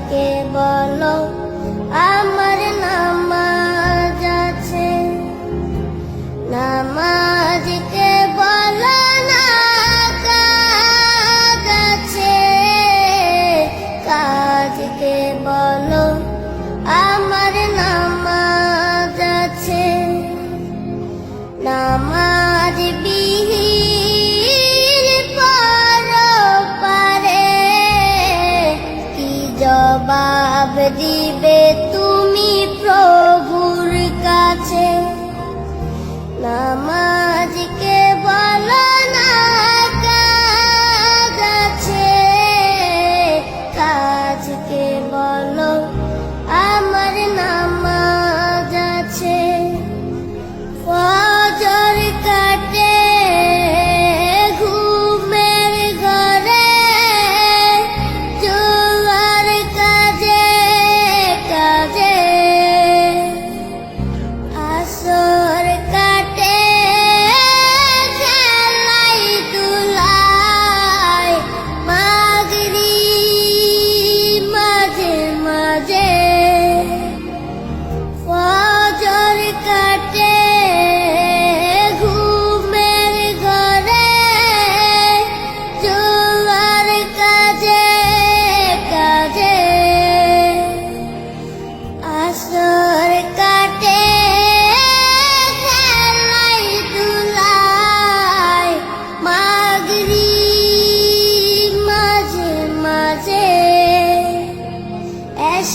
থেকে বলো, আমার নামাজ আছে। নামাজকে বলো না কাজ কে বলো, আমার নামাজ আছে। নামাজ জবাব দিবে তুমি প্রভুর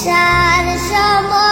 আসার সময়